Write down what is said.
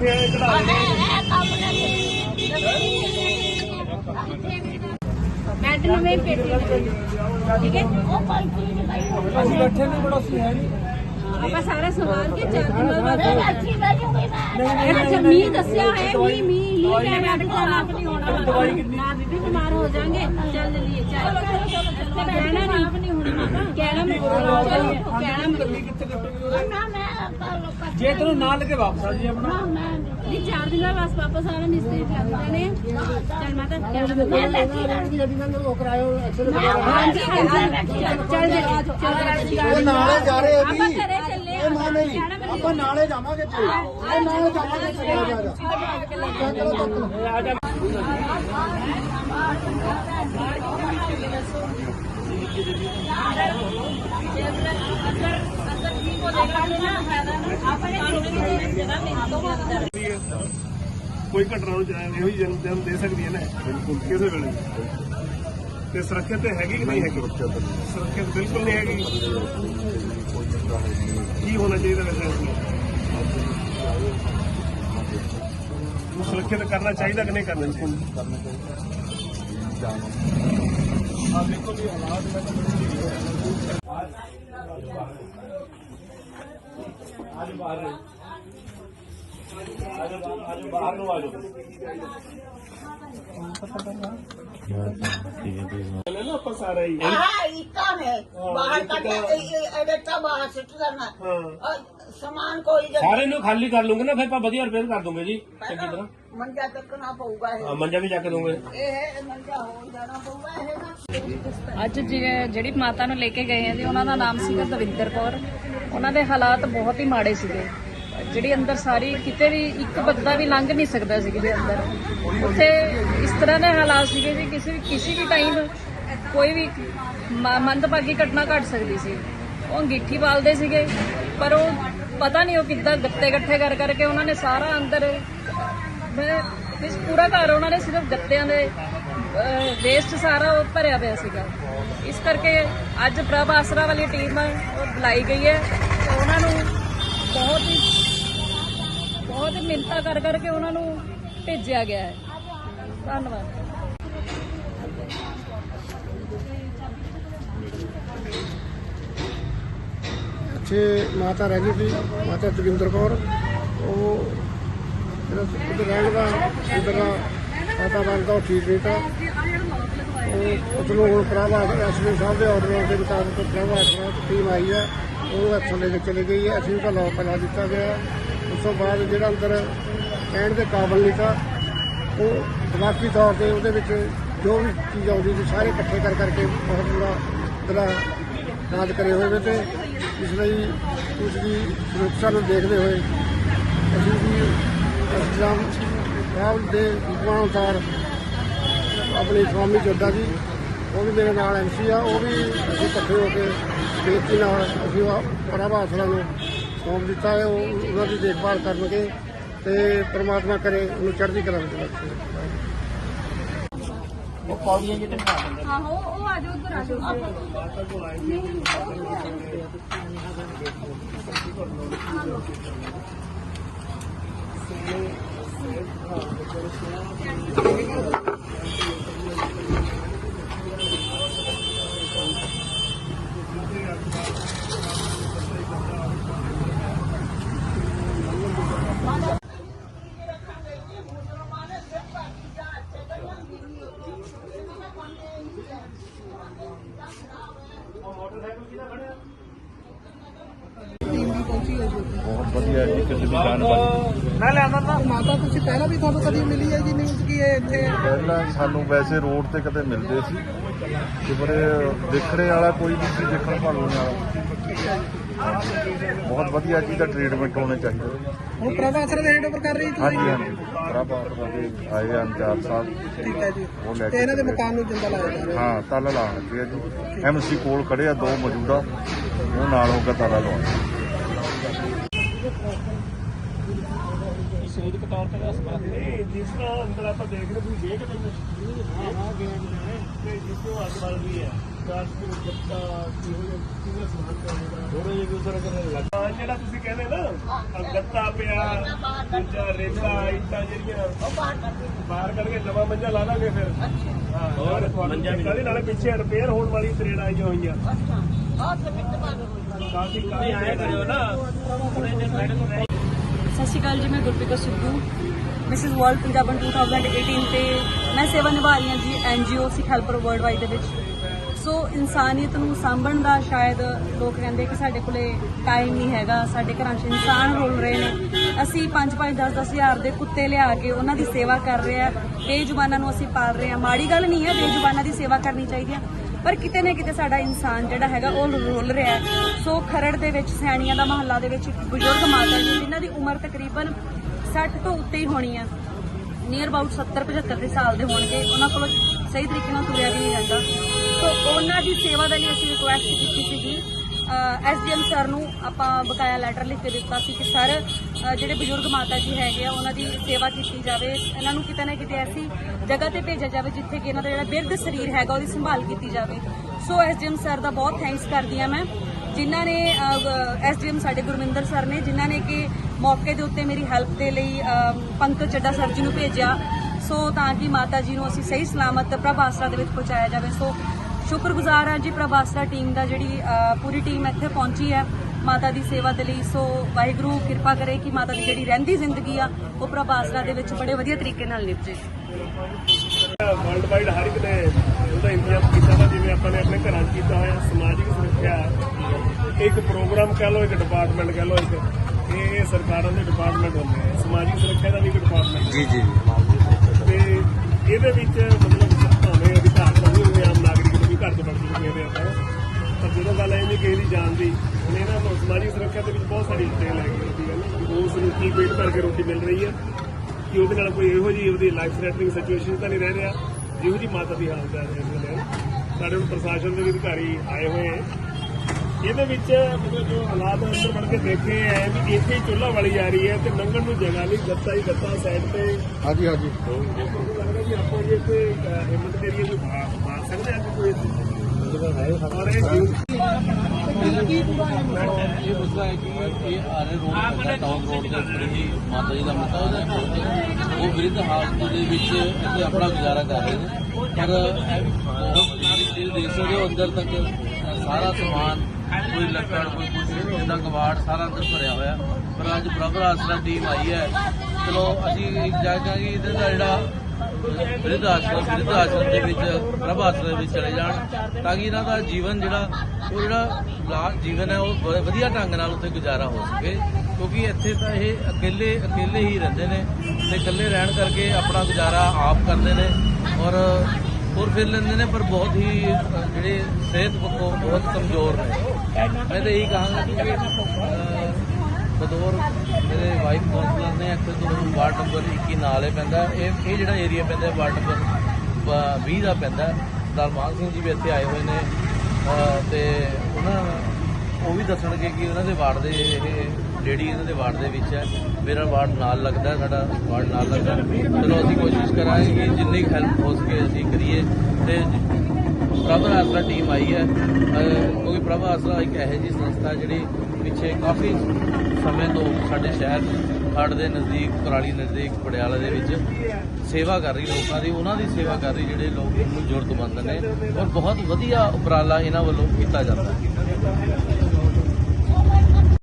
ਇੱਥੇ ਆਏ ਚੜਾ ਬੈੱਡ ਨਵੇਂ ਪੇਟੀ ਠੀਕ ਹੈ ਉਹ ਕੋਈ ਚੀਜ਼ ਨਹੀਂ ਅਸੀਂ ਬੈਠੇ ਨਹੀਂ ਬੜਾ ਸੀ ਹੈ ਨਹੀਂ ਆਪਾਂ ਸਾਰਾ ਸਵਾਰ ਕੇ ਚਾਰ ਦਿਨਾਂ ਬਾਅਦ ਅੱਛੀ ਵਜ੍ਹਾ ਕੋਈ ਨਾ ਅੱਛਾ ਮੀਂਹ ਦੱਸਿਆ ਹੈ ਮੀਂਹ ਮੀਂਹ ਲੀ ਕਹਿਣਾ ਵੀ ਖਰਾਬ ਨਹੀਂ ਹੋਣਾ ਦਵਾਈ ਕਿੰਨੀ ਨਾ ਬੀਬੀ ਬਿਮਾਰ ਹੋ ਜਾਾਂਗੇ ਚੱਲ ਜਲੀਏ ਚੱਲ ਇੱਥੇ ਕਹਿਣਾ ਨਹੀਂ ਹੋਣਾ ਕਹਿਣਾ ਮੈਂ ਚਲੋ ਕਹਿਣਾ ਮੈਂ ਕਿੱਥੇ ਕੱਟੋਗੇ ਨਾ ਮੈਂ ਜੇ ਤੈਨੂੰ ਨਾ ਲੱਗੇ ਵਾਪਸ ਆ ਜੀ ਆਪਣਾ। ਨਹੀਂ ਚਾਰ ਦਿਨਾਂ ਬਾਅਦ ਵਾਪਸ ਆਣਾ ਮਿਸਤਰੀ ਲੱਗ ਜਾਣੇ ਚੱਲ ਮਾਤਾ ਮੈਂ ਲੈ ਕੇ ਆਉਂਗੀ ਗੱਡੀ ਨਾਲ ਉਹ ਕਰਾਇਓ ਐਕਸਲ ਹਾਂਜੀ ਹਾਂਜੀ ਚੱਲ ਚੱਲ ਚੱਲ ਇਹ ਨਾਲੇ ਜਾ। ਰਹੇ ਘਰੇ ਚੱਲੇ ਇਹ ਮਾਂ ਨਹੀਂ, ਆਪਾਂ ਨਾਲੇ ਜਾਵਾਂਗੇ ਤੇ ਇਹ ਨਾਲੇ ਜਾਵਾਂਗੇ ਚੱਲਿਆ ਜਾ ਜਾ ਚਲੋ ਤੱਕ ਕੋਈ ਘਟਨਾ ਨੂੰ ਜਾਏ ਇਹੋ ਹੀ ਜਨਮ ਜਨਮ ਦੇ ਸਕਦੀ ਹੈ ਨਾ। ਬਿਲਕੁਲ ਕਿਸੇ ਵੇਲੇ। ਤੇ ਸੁਰੱਖਿਅਤ ਤੇ ਹੈਗੀ ਕਿ ਨਹੀਂ ਹੈਗੀ? ਸੁਰੱਖਿਅਤ ਬਿਲਕੁਲ ਨਹੀਂ ਹੈਗੀ। ਕੀ ਹੋਣਾ ਚਾਹੀਦਾ ਵੈਸੇ ਇਸ ਨੂੰ? ਸੁਰੱਖਿਅਤ ਕਰਨਾ ਚਾਹੀਦਾ ਕਿ ਨਹੀਂ ਕਰਨਾ ਚਾਹੀਦਾ? ਆ ਦੇਖੋ ਵੀ ਹਾਲਾਤ ਮੈਂ ਤਾਂ ਬੜੀ ਅੱਜ ਬਾਹਰ ਅੱਜ ਬਾਹਰ ਨੂੰ ਆ ਜਾਓ। ਚਲੇ ਨਾ ਆਪਾਂ ਸਾਰਾ ਹੀ हाँ इतना है बाहर का बेटा बाहर सिट करना ਹਾਂ और सामान कोई जब ਸਾਰੇ ਨੂੰ ਖਾਲੀ ਕਰ ਲੂੰਗੇ ਨਾ ਫਿਰ ਆਪਾਂ ਵਧੀਆ ਰਿਪੇਅਰ ਕਰ ਦੂੰਗੇ ਜੀ ਚੰਗੀ ਤਰ੍ਹਾਂ मंजा तक ना पऊगा है ਹਾਂ, ਮੰਜਾ ਵੀ ਚੱਕ ਦੂੰਗੇ ये है मंजा हो जाना पऊगा है ना ਅੱਜ ਜਿ- ਜਿਹੜੀ ਮਾਤਾ ਨੂੰ ਲੈ ਕੇ ਗਏ ਆ ਜੀ ਉਹਨਾਂ ਦਾ ਨਾਮ ਸੀਗਾ ਦਵਿੰਦਰ ਕੌਰ ਉਹਨਾਂ ਦੇ ਹਾਲਾਤ ਬਹੁਤ ਹੀ ਮਾੜੇ ਸੀਗੇ ਜਿਹੜੀ ਅੰਦਰ ਸਾਰੀ, ਕਿਤੇ ਵੀ ਇੱਕ ਬੰਦਾ ਵੀ ਲੰਘ ਨਹੀਂ ਸਕਦਾ ਸੀ ਜਿਹਦੇ ਅੰਦਰ। ਉੱਥੇ ਇਸ ਤਰ੍ਹਾਂ ਦੇ ਹਾਲਾਤ ਸੀਗੇ ਜੀ ਕਿਸੇ ਵੀ ਕਿਸੇ ਵੀ ਟਾਈਮ ਕੋਈ ਵੀ ਮ- ਮੰਦਭਾਗੀ ਘਟਨਾ ਘਟ ਸਕਦੀ ਸੀ। ਉਹ ਅੰਗੀਠੀ ਬਾਲਦੇ ਸੀਗੇ, ਪਰ ਉਹ ਪਤਾ ਨਹੀਂ ਉਹ ਕਿੱਦਾਂ ਗੱਤੇ ਇਕੱਠੇ ਕਰ ਕਰਕੇ ਉਹਨਾਂ ਨੇ ਸਾਰਾ ਅੰਦਰ, ਮੈਂ ਇਸ ਪੂਰਾ ਘਰ ਉਹਨਾਂ ਨੇ ਸਿਰਫ ਗੱਤਿਆਂ ਦੇ ਵੇਸਟ ਸਾਰਾ ਉਹ ਭਰਿਆ ਪਿਆ ਸੀਗਾ। ਇਸ ਕਰਕੇ ਅੱਜ ਪ੍ਰਭ ਆਸਰਾ ਵਾਲੀ ਟੀਮ ਉਹ ਬੁਲਾਈ ਗਈ ਹੈ। ਉਹਨਾਂ ਨੂੰ ਬਹੁਤ ਹੀ ਬਹੁਤ ਹੀ ਮਿੰਤਾ ਕਰ ਕਰਕੇ ਉਹਨਾਂ ਨੂੰ ਭੇਜਿਆ ਗਿਆ ਹੈ। ਧੰਨਵਾਦ। ਇੱਥੇ ਮਾਤਾ ਰਹਿੰਦੀ ਸੀ ਮਾਤਾ ਜੋਗਿੰਦਰ ਕੌਰ, ਉਹ ਜਿਹੜਾ ਰਹਿਣ ਦਾ ਇੱਧਰ ਦਾ ਵਾਤਾਵਰਨ ਦਾ ਉਹ ਠੀਕ ਨਹੀਂ ਤਾਂ ਉਹ ਚਲੋ ਹੁਣ ਪ੍ਰਾਵਾ ਐਸਪੀ ਸਾਹਿਬ ਦੇ ਆਰਡਰਾਂ ਦੇ ਮੁਤਾਬਕ ਪ੍ਰਾਵਾ ਟੀਮ ਆਈ ਹੈ, ਉਹ ਇੱਥੋਂ ਲੈ ਕੇ ਚਲੀ ਗਈ ਹੈ। ਅਸੀਂ ਉਹਦਾ ਲੋਕ ਲਾ ਦਿੱਤਾ ਗਿਆ ਉਸ ਤੋਂ ਬਾਅਦ ਜਿਹੜਾ ਅੰਦਰ ਕਹਿਣ ਦੇ ਕਾਬਲ ਨਹੀਂ ਤਾਂ ਉਹ ਦਿਮਾਗੀ ਤੌਰ ਤੇ ਉਹਦੇ ਵਿੱਚ ਜੋ ਵੀ ਚੀਜ਼ ਆਉਂਦੀ ਸੀ ਸਾਰੇ ਇਕੱਠੇ ਕਰ ਕਰਕੇ ਬਹੁਤ ਬੁਰਾ ਜਿਹੜਾ ਰਾਜ ਕਰੇ ਹੋਏ ਨੇ ਤੇ ਇਸ ਲਈ ਉਸ ਦੀ ਸੁਰੱਖਿਆ ਨੂੰ ਦੇਖਦੇ ਹੋਏ ਅਸੀਂ ਵੀ ਇਸਲਾਮ ਸਾਹਿਬ ਦੇ ਹੁਕਮਾਂ ਅਨੁਸਾਰ ਆਪਣੇ ਸਵਾਮੀ ਜੱਦਾ ਜੀ, ਉਹ ਵੀ ਮੇਰੇ ਨਾਲ ਐਮਸੀ ਆ, ਉਹ ਵੀ ਅਸੀਂ ਇਕੱਠੇ ਹੋ ਕੇ ਬੇਨਤੀ ਨਾਲ ਅਸੀਂ ਪ੍ਰਭਾ ਆਸਰਾ ਨੂੰ ਸੌਂਪ ਦਿੱਤਾ ਹੈ ਉਹ ਉਹਨਾਂ ਦੀ ਦੇਖਭਾਲ ਕਰਨਗੇ ਤੇ ਪ੍ਰਮਾਤਮਾ ਕਰੇ ਉਹਨੂੰ ਚੜ੍ਹਦੀ ਕਲਾ ਵਿੱਚ ਰੱਖੇ। ਆਹੋ ਉਹ ਆ ਜਾਓ ਉੱਧਰ ਆ ਜਾਓ। ਬਹੁਤ ਵਧੀਆ ਜੀ ਕਿਸੇ ਦੀ ਜਾਨ ਬਚ ਮੈਂ ਲਿਆਂਦਾ ਤਾਂ। ਮਾਤਾ ਤੁਸੀਂ ਪਹਿਲਾਂ ਵੀ ਤੁਹਾਨੂੰ ਕਦੀ ਮਿਲੀ ਹੈ ਜੀ ਨਿਊਜ਼ ਕੀ ਇਹ ਇੱਥੇ? ਪਹਿਲਾਂ ਸਾਨੂੰ ਵੈਸੇ ਰੋਡ ਤੇ ਕਦੇ ਮਿਲਦੇ ਸੀ। ਤੇ ਪਰ ਦੇਖਣੇ ਵਾਲਾ ਕੋਈ ਨਹੀਂ ਸੀ ਦੇਖਣ ਭਾਲਣ ਵਾਲਾ ਬਹੁਤ ਵਧੀਆ ਜੀ ਦਾ ਟ੍ਰੀਟਮੈਂਟ ਹੋਣਾ ਚਾਹੀਦਾ। ਹੁਣ ਪ੍ਰਭਾ ਆਸਰਾ ਦੇ ਹੈਂਡਓਵਰ ਕਰ ਰਹੀ ਹਾਂਜੀ ਹਾਂਜੀ। ਬਰਾਬਰ ਦੇ ਆਏ ਹਨ ਚਾਰ ਸਾਹਿਬ ਠੀਕ ਹੈ ਜੀ। ਉਹ ਲੈ ਤੇ ਕੇ ਇਹਨਾਂ ਦੇ। ਮਕਾਨ ਨੂੰ ਜਿੰਦਾ ਲਾਇਆ ਜਾ ਰਿਹਾ। ਹਾਂ ਤਾਲਾ ਲਾਉਣ ਲੱਗੇ ਆ ਜੀ। ਐਮਸੀ ਕੋਲ ਖੜੇ ਆ ਦੋ ਮੌਜੂਦਾ। ਉਹ ਨਾਲ ਹੋ ਕੇ ਤਾਲਾ ਲਵਾਉਣਾ ਸੇਜ ਕਟੌਰ ਤੇ ਹਸਪਤਾਲ ਇਹ ਜਿਸ ਤਰ੍ਹਾਂ ਅੰਦਰ ਆਪਾਂ ਦੇਖ ਰਹੇ ਵੀ ਗੇਟ ਤੇ ਹਾਂ। ਹਾਂ ਨੇ ਤੇ ਜਿਸ ਤੋਂ ਹਸਪਤਾਲ ਵੀ ਹੈ। ਕਾਸ਼ ਨੂੰ ਬੱਤਾ ਕੀ ਹੋ ਗਿਆ ਕਿੰਨਾ ਸਮਾਨ ਚਾਹੀਦਾ ਥੋੜਾ ਜਿਹਾ ਦੂਸਰਾ ਕਰਨ ਲੱਗਾ ਜਿਹੜਾ ਤੁਸੀਂ ਕਹਿੰਦੇ ਨਾ ਆਹ ਗੱਤਾ ਪਿਆ ਦੂਜਾ ਰੇਤਾ ਇੱਟਾਂ ਜਿਹੜੀਆਂ। ਉਹ ਬਾਹਰ ਕਰ ਦੇ ਬਾਹਰ ਕਰਕੇ ਨਵਾਂ ਮੰਜਾ ਲਾ ਦਾਂਗੇ ਫਿਰ। ਹਾਂ ਹੋਰ ਮੰਜਾ ਵੀ ਨਾਲੇ ਪਿੱਛੇ ਰਿਪੇਅਰ ਹੋਣ ਵਾਲੀ ਤਰੇੜਾਂ ਆਈਆਂ ਹੋਈਆਂ। ਅੱਛਾ। ਆਹ ਤੇ ਮਿੰਟ ਬਾਅਦ ਹੋਈ ਕਾਫੀ ਕਾਫੀ ਆਇਆ ਕਰਿਓ ਨਾ। ਸਤਿ ਸ਼੍ਰੀ ਅਕਾਲ ਜੀ ਮੈਂ ਗੁਰਪ੍ਰੀਤ ਸਿੱਧੂ। ਮਿਸਿਸ ਵਰਲਡ ਪੰਜਾਬਨ 2018 ਤੇ ਮੈਂ ਸੇਵਾ ਨਿਭਾ ਰਹੀ ਹਾਂ ਜੀ NGO Sikh helper world wide ਦੇ ਵਿੱਚ। ਸੋ ਇਨਸਾਨੀਅਤ ਨੂੰ ਸਾਂਭਣ ਦਾ ਸ਼ਾਇਦ ਲੋਕ ਕਹਿੰਦੇ ਕਿ ਸਾਡੇ ਕੋਲੇ ਟਾਈਮ ਨਹੀਂ ਹੈਗਾ, ਸਾਡੇ ਘਰਾਂ 'ਚ ਇਨਸਾਨ ਰੁਲ ਰਹੇ ਨੇ। ਅਸੀਂ 5-5 10-10 ਹਜ਼ਾਰ ਦੇ ਕੁੱਤੇ ਲਿਆ ਕੇ ਉਹਨਾਂ ਦੀ ਸੇਵਾ ਕਰ ਰਹੇ ਆ, ਬੇਜ਼ੁਬਾਨਾਂ ਨੂੰ ਅਸੀਂ ਪਾਲ ਰਹੇ ਆ। ਮਾੜੀ ਗੱਲ ਨਹੀਂ ਹੈ, ਬੇਜ਼ੁਬਾਨਾਂ ਦੀ ਸੇਵਾ ਕਰਨੀ ਚਾਹੀਦੀ ਹੈ ਪਰ ਕਿਤੇ ਨਾ ਕਿਤੇ ਸਾਡਾ ਇਨਸਾਨ ਜਿਹੜਾ ਹੈਗਾ, ਉਹ ਰੁਲ ਰਿਹਾ ਸੋ ਖਰੜ ਦੇ ਵਿੱਚ, ਸੈਣੀਆਂ ਦਾ ਮਹੱਲਾ ਦੇ ਵਿੱਚ ਇੱਕ ਬਜ਼ੁਰਗ ਮਾਤਾ ਜੀ, ਜਿਨ੍ਹਾਂ ਦੀ ਉਮਰ ਤਕਰੀਬਨ 60 ਤੋਂ ਉੱਤੇ ਹੀ ਹੋਣੀ ਆ। ਨੀਅਰ ਅਬਾਊਟ 70 75 ਦੇ ਸਾਲ ਦੇ ਹੋਣਗੇ। ਉਹਨਾਂ ਕੋਲ ਸਹੀ ਤਰੀਕੇ ਨਾਲ ਤੁਰਿਆ ਵੀ ਨਹੀਂ ਜਾਂਦਾ। ਸੋ ਉਹਨਾਂ ਦੀ ਸੇਵਾ ਦੇ ਲਈ ਅਸੀਂ ਰਿਕੁਐਸਟ ਕੀਤੀ ਸੀਗੀ। ਐਸਡੀਐਮ ਸਰ ਨੂੰ ਆਪਾਂ ਬਕਾਇਆ ਲੈਟਰ ਲਿਖ ਕੇ ਦਿੱਤਾ ਸੀ ਕਿ ਸਰ ਜਿਹੜੇ ਬਜ਼ੁਰਗ ਮਾਤਾ ਜੀ ਹੈਗੇ ਆ, ਉਹਨਾਂ ਦੀ ਸੇਵਾ ਕੀਤੀ ਜਾਵੇ। ਇਹਨਾਂ ਨੂੰ ਕਿਤੇ ਨਾ ਕਿਤੇ ਐਸੀ ਜਗ੍ਹਾ ਤੇ ਭੇਜਿਆ ਜਾਵੇ ਜਿੱਥੇ ਕਿ ਇਹਨਾਂ ਦਾ ਜਿਹੜਾ ਬਿਰਧ ਸਰੀਰ ਹੈਗਾ, ਉਹਦੀ ਸੰਭਾਲ ਕੀਤੀ ਜਾਵੇ। ਸੋ ਐਸਡੀਐਮ ਸਰ ਦਾ ਬਹੁਤ ਥੈਂਕਸ ਕਰਦੀ ਆ ਮੈਂ, ਜਿਨ੍ਹਾਂ ਨੇ ਐਸਡੀਐਮ ਸਾਡੇ ਗੁਰਮਿੰਦਰ ਸਰ ਨੇ, ਜਿਨ੍ਹਾਂ ਨੇ ਕਿ ਮੌਕੇ ਦੇ ਉੱਤੇ ਮੇਰੀ ਹੈਲਪ ਦੇ ਲਈ ਪੰਕਜ ਚੱਡਾ ਸਰ ਜੀ ਨੂੰ ਭੇਜਿਆ। ਸੋ ਤਾਂ ਕਿ ਮਾਤਾ ਜੀ ਨੂੰ ਅਸੀਂ ਸਹੀ ਸਲਾਮਤ ਪ੍ਰਭ ਆਸਰਾ ਦੇ ਵਿੱਚ ਪਹੁੰਚਾਇਆ ਜਾਵੇ। ਸੋ ਸ਼ੁਕਰਗੁਜ਼ਾਰ ਹਾਂ ਜੀ ਪ੍ਰਭ ਆਸਰਾ ਟੀਮ ਦਾ ਜਿਹੜੀ ਪੂਰੀ ਟੀਮ ਇੱਥੇ ਪਹੁੰਚੀ ਹੈ ਮਾਤਾ ਦੀ ਸੇਵਾ ਦੇ ਲਈ। ਸੋ ਵਾਹਿਗੁਰੂ ਕਿਰਪਾ ਕਰੇ ਕਿ ਮਾਤਾ ਦੀ ਜਿਹੜੀ ਰਹਿੰਦੀ ਜ਼ਿੰਦਗੀ ਆ ਉਹ ਪ੍ਰਭ ਆਸਰਾ ਦੇ ਵਿੱਚ ਬੜੇ ਵਧੀਆ ਤਰੀਕੇ ਨਾਲ ਨਿਭਜੇ। ਵਰਲਡ ਵਾਈਡ ਹਰ ਇੱਕ ਨੇ ਉਹਦਾ ਇੰਤਜ਼ਾਮ ਕੀਤਾ ਵਾ ਜਿਵੇਂ ਆਪਾਂ ਨੇ ਆਪਣੇ ਘਰਾਂ 'ਚ ਕੀਤਾ ਹੋਇਆ ਸਮਾਜਿਕ ਸੁਰੱਖਿਆ ਇੱਕ ਪ੍ਰੋਗਰਾਮ ਕਹਿ ਲਓ ਇੱਕ ਡਿਪਾਰਟਮੈਂਟ ਕਹਿ ਲਓ ਇੱਕ। ਇਹ ਸਰਕਾਰਾਂ ਦੇ ਡਿਪਾਰਟਮੈਂਟ ਹੁੰਦੇ ਆ ਸਮਾਜਿਕ ਸੁਰੱਖਿਆ ਦਾ ਵੀ ਇੱਕ ਡਿਪਾਰਟਮੈਂਟ ਜੀ ਜੀ। ਇਹਦੇ ਵਿੱਚ ਮਤਲਬ ਭਾਵੇਂ ਅਧਿਕਾਰ ਨਹੀਂ ਹੋਵੇ ਆਮ ਨਾਗਰਿਕ ਨੂੰ ਵੀ ਘਰ ਤੋਂ ਬੜੀ ਹੁੰਦੇ ਆਪਾਂ। ਪਰ ਜਦੋਂ ਗੱਲ ਇਹ ਨਹੀਂ ਕਿਸੇ ਦੀ ਜਾਨ ਦੀ, ਹੁਣ ਇਹਨਾਂ ਨੂੰ ਸਮਾਜਿਕ ਸੁਰੱਖਿਆ ਦੇ ਵਿੱਚ ਬਹੁਤ ਸਾਰੀ ਡਿਟੇਲ ਹੈਗੀ ਉਹਦੀ ਗੱਲ ਕਿ ਉਸ ਨੂੰ ਕੀ ਭਰ ਕੇ ਰੋਟੀ ਮਿਲ ਰਹੀ ਹੈ, ਕਿ ਉਹਦੇ ਨਾਲ ਕੋਈ ਇਹੋ ਜਿਹੀ ਉਹਦੀ ਲਾਈਫ ਥ੍ਰੈਟਨਿੰਗ ਸਿਚੁਏਸ਼ਨ ਤਾਂ ਨਹੀਂ ਰਹਿ ਰਿਹਾ, ਜਿਹੋ ਜਿਹੀ ਮਾਤਾ ਦੀ ਹਾਲਤ ਹੈ, ਇਸ ਵੇਲੇ। ਸਾਡੇ ਹੁਣ ਪ੍ਰਸ਼ਾਸਨ ਦੇ ਵੀ ਅਧਿਕਾਰੀ ਆਏ ਹੋਏ ਹੈ। ਇਹਦੇ ਵਿੱਚ ਮਤਲਬ ਜੋ ਹਾਲਾਤ ਅੰਦਰ ਵੜ ਕੇ ਦੇਖੇ ਹੈ ਵੀ ਇੱਥੇ ਹੀ ਚੁੱਲ੍ਹਾ ਵਾਲੀ ਜਾ ਰਹੀ ਹੈ ਤੇ ਲੰਘਣ ਨੂੰ ਜਗ੍ਹਾ ਨਹੀਂ ਗੱਤਾ ਹੀ ਗੱਤਾ ਸਾਈਡ ਤੇ। ਹਾਂਜੀ ਹਾਂਜੀ। ਮੈਨੂੰ ਲੱਗਦਾ ਵੀ ਆਪਾਂ ਜੇ ਕੋਈ ਹਿੰਮਤ ਕਰੀਏ ਕੋਈ ਮਾਰ ਮਾਰ ਸਕਦੇ ਆ ਕੋਈ ਔਰ ਇਹ ਜਿਉ- ਇਹ ਮੁੱਦਾ ਹੈ ਕਿ ਇਹ ਆਰੇ ਰੋਡ ਪੈਂਦਾ ਟਾਊਨ ਰੋਡ ਦੇ ਉੱਪਰ ਹੀ ਮਾਤਾ ਜੀ ਦਾ ਮੁੱਦਾ ਉਹਦੇ ਉਹ ਵਿਰਧ ਹਾਲਤ ਦੇ ਵਿੱਚ ਇੱਥੇ ਆਪਣਾ ਗੁਜ਼ਾਰਾ ਕਰ ਰਹੇ ਨੇ। ਪਰ ਇਹ ਵੀ ਬਹੁਤ ਜਿਹੜੇ ਦੇਖ ਸਕਦੇ ਹੋ ਅੰਦਰ ਤੱਕ ਸਾਰਾ ਸਮਾਨ ਕੋਈ ਲੱਕੜ, ਕੋਈ ਕੁਝ ਜਿੱਦਾਂ ਕਬਾੜ ਸਾਰਾ ਅੰਦਰ ਭਰਿਆ ਹੋਇਆ। ਪਰ ਅੱਜ ਬਰਾਬਰ ਆਸਰਾ ਟੀਮ ਆਈ ਹੈ। ਚਲੋ, ਅਸੀਂ ਜਾ ਜਾਇਦਾ ਕਿ ਦਾ ਜਿਹੜਾ ਬਿਰਧ ਆਸ਼ਰਮ ਬਿਰਧ ਆਸ਼ਰਮ ਦੇ ਵਿੱਚ, ਪ੍ਰਭ ਆਸ਼ਰਮ ਵਿੱਚ ਚਲੇ ਜਾਣ, ਤਾਂ ਕਿ ਇਹਨਾਂ ਦਾ ਜੀਵਨ ਜਿਹੜਾ, ਉਹ ਜਿਹੜਾ ਲਾ ਜੀਵਨ ਹੈ, ਉਹ ਵਧੀਆ ਢੰਗ ਨਾਲ ਉੱਥੇ ਗੁਜ਼ਾਰਾ ਹੋ ਸਕੇ। ਕਿਉਂਕਿ ਇੱਥੇ ਤਾਂ ਇਹ ਅਕੇਲੇ ਅਕੇਲੇ ਹੀ ਰਹਿੰਦੇ ਨੇ ਤੇ ਇਕੱਲੇ ਰਹਿਣ ਕਰਕੇ ਆਪਣਾ ਗੁਜ਼ਾਰਾ ਆਪ ਕਰਦੇ ਨੇ। ਔਰ ਹੋਰ ਫਿਰ ਲੈਂਦੇ ਨੇ ਪਰ ਬਹੁਤ ਹੀ ਅ, ਜਿਹੜੇ ਸਿਹਤ ਪੱਖੋਂ ਬਹੁਤ ਕਮਜ਼ੋਰ ਨੇ ਮੈਂ ਤਾਂ ਇਹੀ ਕਹਾਂਗਾ ਕਿ ਬਦੌਰ ਮੇਰੇ ਵਾਈਫ ਕਾਉਂਸਲਰ ਨੇ ਇੱਥੇ ਤੋਂ ਵਾਰਡ ਨੰਬਰ 21 ਨਾਲ ਪੈਂਦਾ ਇਹ ਇਹ ਜਿਹੜਾ ਏਰੀਆ ਪੈਂਦਾ ਵਾਰਡ ਨੰਬਰ ਬ- 20 ਦਾ ਪੈਂਦਾ ਹੈ। ਸਰਦਾਰ ਮਾਨ ਸਿੰਘ ਜੀ ਵੀ ਇੱਥੇ ਆਏ ਹੋਏ ਨੇ ਅਹ ਤੇ ਉਹਨਾਂ ਉਹ ਵੀ ਦੱਸਣਗੇ ਕਿ ਉਹਨਾਂ ਦੇ ਵਾਰਡ ਦੇ ਇਹ ਜਿਹੜੀ ਇਹਨਾਂ ਦੇ ਵਾਰਡ ਦੇ ਵਿੱਚ ਹੈ, ਮੇਰਾ ਵਾਰਡ ਨਾਲ ਲੱਗਦਾ, ਸਾਡਾ ਵਾਰਡ ਨਾਲ ਲੱਗਦਾ। ਚਲੋ ਅਸੀਂ ਕੋਸ਼ਿਸ਼ ਕਰਾਂਗੇ ਕਿ ਜਿੰਨੀ ਹੈਲਪ ਹੋ ਸਕੇ ਅਸੀਂ ਕਰੀਏ। ਤੇ ਪ੍ਰਭਾ ਆਸਰਾ ਟੀਮ ਆਈ ਹੈ ਕਿਉਂਕਿ ਪ੍ਰਭਾ ਆਸਰਾ ਇੱਕ ਇਹੋ ਜਿਹੀ ਸੰਸਥਾ ਜਿਹੜੀ ਪਿੱਛੇ ਕਾਫੀ ਸਮੇਂ ਤੋਂ ਸਾਡੇ ਸ਼ਹਿਰ ਹੜ ਦੇ ਨਜ਼ਦੀਕ ਕੁਰਾਲੀ ਨਜ਼ਦੀਕ, ਪਟਿਆਲਾ ਦੇ ਵਿੱਚ ਸੇਵਾ ਕਰ ਰਹੀ, ਲੋਕਾਂ ਦੀ, ਉਹਨਾਂ ਦੀ ਸੇਵਾ ਕਰ ਰਹੀ, ਜਿਹੜੇ ਲੋਕ ਨੂੰ ਜ਼ਰੂਰਤਮੰਦ ਨੇ। ਔਰ ਬਹੁਤ ਵਧੀਆ ਉਪਰਾਲਾ ਇਹਨਾਂ ਵੱਲੋਂ ਕੀਤਾ ਜਾਂਦਾ ਹੈ।